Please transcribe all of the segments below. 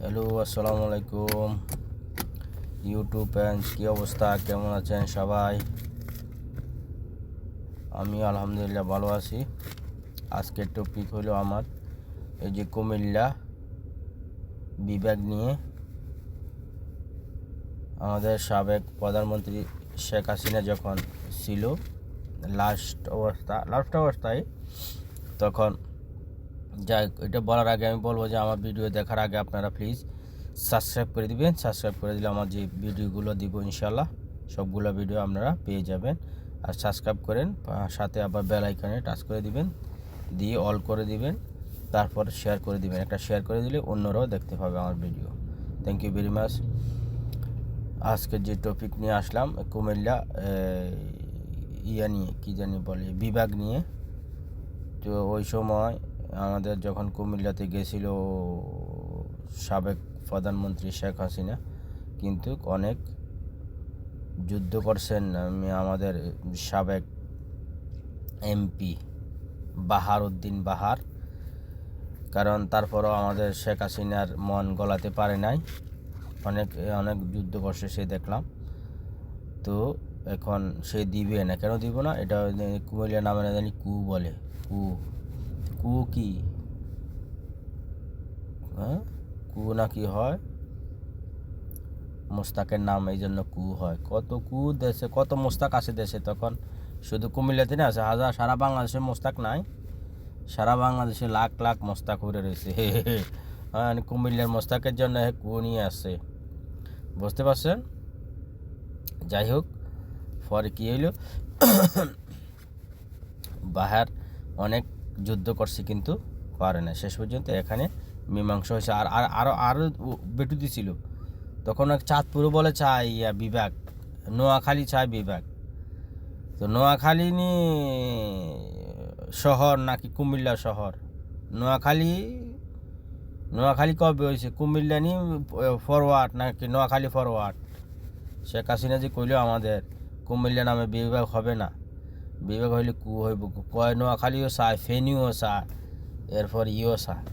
Hello আসসালামু আলাইকুম YouTube fans কী অবস্থা? কেমন আছেন সবাই? আমি আলহামদুলিল্লাহ ভালো আছি। আজকের টপিক হলো আমার, এই যে কুমিল্লা বিভাগ নিয়ে আমাদের সাবেক প্রধানমন্ত্রী শেখ হাসিনা যখন ছিল লাস্ট অবস্থা লাস্ট অবস্থায় তখন যাই এটা বলার আগে আমি বলব যে আমার ভিডিও দেখার আগে আপনারা প্লিজ সাবস্ক্রাইব করে দিবেন। সাবস্ক্রাইব করে দিলে আমার যে ভিডিওগুলো দিব ইনশাল্লাহ সবগুলো ভিডিও আপনারা পেয়ে যাবেন। আর সাবস্ক্রাইব করেন সাথে আবার বেল আইকনে টাচ করে দিবেন, দিয়ে অল করে দিবেন, তারপর শেয়ার করে দিবেন। একটা শেয়ার করে দিলে অন্যরাও দেখতে পাবে আমার video thank you very much আজকে যে টপিক নিয়ে আসলাম, কুমিল্লা ইয়া নিয়ে, কী জানি বলে, বিভাগ নিয়ে। তো ওই সময় আমাদের যখন কুমিল্লাতে গেছিল সাবেক প্রধানমন্ত্রী শেখ হাসিনা, কিন্তু অনেক যুদ্ধ করছেন, আমি আমাদের সাবেক এমপি বাহার উদ্দিন বাহার। কারণ তারপরও আমাদের শেখ হাসিনার মন গলাতে পারে নাই। অনেক অনেক যুদ্ধ করছে সে দেখলাম। তো এখন সে দিবে না। কেন দিব না? এটা কুমিল্লা নামে না জানি কু বলে, কু। কু কি হ্যাঁ? কু না কি হয়? মোস্তাকের নাম এই জন্য কু হয়। কত কু দেশে, কত মোস্তাক আছে দেশে তখন? শুধু কুমিল্লাতে না আছে হাজার, সারা বাংলাদেশে মোস্তাক নাই। সারা বাংলাদেশে লাখ লাখ মোস্তাক উড়ে রয়েছে। হ্যাঁ কুমিল্লার মোস্তাকের জন্য কু নিয়ে আসছে বুঝতে পারছেন? যাই হোক, পরে কী হইল? বাহার অনেক যুদ্ধ করছে কিন্তু পারে না। শেষ পর্যন্ত এখানে মীমাংসা হয়েছে। আর আর আরও আরও বেটু দিছিল তখন চাঁদপুরও বলে, চাই, ইয়া বিভাগ। নোয়াখালী চায় বিভাগ। তো নোয়াখালী নি, শহর নাকি কুমিল্লা শহর? নোয়াখালী নোয়াখালী কবে হয়েছে? কুমিল্লা নি, ফরওয়ার্ড নাকি নোয়াখালী ফরওয়ার্ড? শেখ হাসিনা যে কইল আমাদের, কুমিল্লা নামে বিভাগ হবে না। বিভাগ হইলে কু হইব কয় নোয়াখালীও চায় ফেনিও চায় এরপর ইও চায়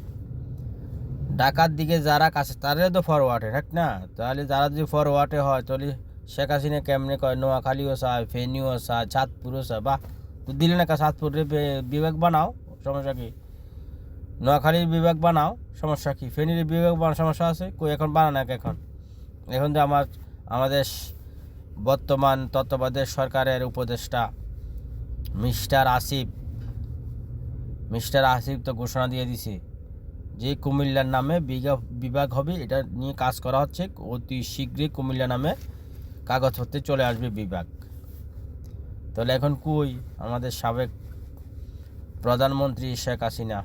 ডাকার দিকে যারা কাছে তারাও তো ফরওয়ার্ডে ঠিক না? তাহলে যারা যদি ফরওয়ার্ডে হয়, তাহলে শেখ হাসিনা কেমনে কয় নোয়াখালীও চায় ফেনিও চায় চাঁদপুরও চায় তো দিলে না চাঁদপুরে বিবেক বানাও, সমস্যা কি? নোয়াখালীর বিবেক বানাও, সমস্যা কি? ফেনীর বিবেক বানাও সমস্যা আছে? কই, এখন বানানো এখন। এখন যে আমার, আমাদের বর্তমান তত্ত্বাবধায়ক সরকারের উপদেষ্টা মিস্টার আসিফ। মিস্টার আসিফ তো ঘোষণা দিয়ে দিছে যে কুমিল্লার নামে বিভাগ হবে। এটা নিয়ে কাজ করা হচ্ছে। অতি শীঘ্রই কুমিল্লা নামে কাগজপত্রে চলে আসবে বিভাগ। তাহলে এখন কই আমাদের সাবেক প্রধানমন্ত্রী শেখ হাসিনা?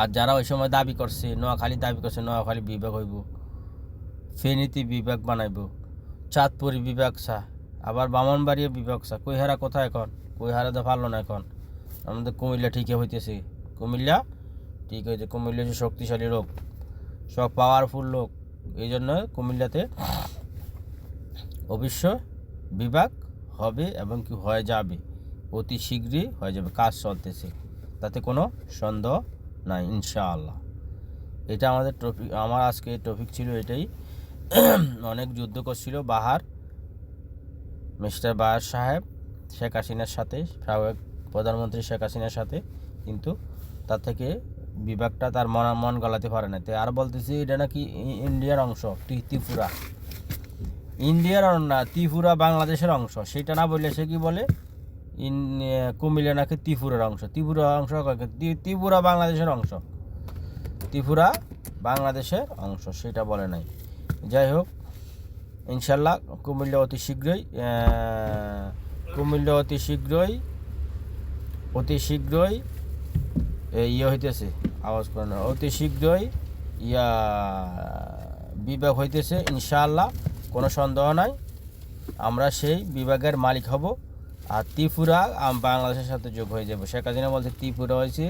আর যারা ওই সময় দাবি করছে, নোয়াখালী দাবি করছে, নোয়াখালী বিভাগ হইব, ফেনীতি বিভাগ বানাইব, চাঁদপুরি বিভাগ চা আবার বামনবাড়িয়া বিভাগ চা কৈহারা কোথায় এখন? কৈহারা তো ভালো না এখন। আমাদের কুমিল্লা ঠিকই হইতেছে। কুমিল্লা ঠিক হয়েছে কুমিল্লা হচ্ছে শক্তিশালী লোক, সব পাওয়ারফুল লোক। এই জন্য কুমিল্লাতে অবশ্য বিভাগ হবে এবং কি হয়ে যাবে, অতি শীঘ্রই হয়ে যাবে, কাজ চলতেছে। তাতে কোনো সন্দেহ নাই, ইনশাআল্লাহ। এটা আমাদের টপিক আমার আজকে টপিক ছিল এটাই। অনেক যুদ্ধ করছিল বাহার, মিস্টার বাহার সাহেব। শেখ হাসিনার সাথে, সাবেক প্রধানমন্ত্রী শেখ হাসিনার সাথে, কিন্তু তার থেকে বিভাগটা তার মন মন গলাতে পারে না। তো আর বলতেছি, এটা নাকি ইন্ডিয়ার অংশ ত্রিপুরা। ইন্ডিয়ার না, ত্রিপুরা বাংলাদেশের অংশ। সেটা না বললে সে কি বলে? ইন কুমিল্লা নাকি ত্রিপুরার অংশ। ত্রিপুরা অংশ ত্রি- ত্রিপুরা বাংলাদেশের অংশ। ত্রিপুরা বাংলাদেশের অংশ, সেটা বলে নাই। যাই হোক, ইনশাল্লাহ কুমিল্লা অতি শীঘ্রই কুমিল্লা অতি শীঘ্রই অতি শীঘ্রই ইয়ে হইতেছে, আওয়াজ করে না অতি শীঘ্রই ইয়া বিভাগ হইতেছে, ইনশাআল্লাহ, কোনো সন্দেহ নাই। আমরা সেই বিভাগের মালিক হব আর ত্রিপুরা বাংলাদেশের সাথে যোগ হয়ে যাবে। শেখ হাসিনা বলছে ত্রিপুরা হয়েছে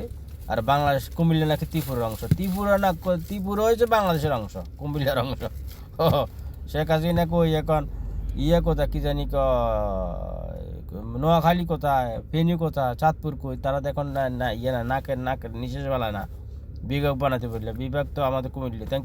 আর বাংলাদেশ, কুমিল্লা নাকি ত্রিপুরার অংশ। ত্রিপুরা না, ত্রিপুরা হয়েছে বাংলাদেশের অংশ, কুমিল্লার অংশ। শেখ হাসিনা কই এখন? ইয়ে কোথায়, কি জানি ক নোয়াখালী কোথায়, ফেনী কোথায়, চাঁদপুর কই, তারা দেখুন না না ইয়ে না, নাকের নাকের নিশেষ বেলা না। বিভাগ বানাতে পারলে বিভাগ তো আমাদের কুমিল্লা। থ্যাংক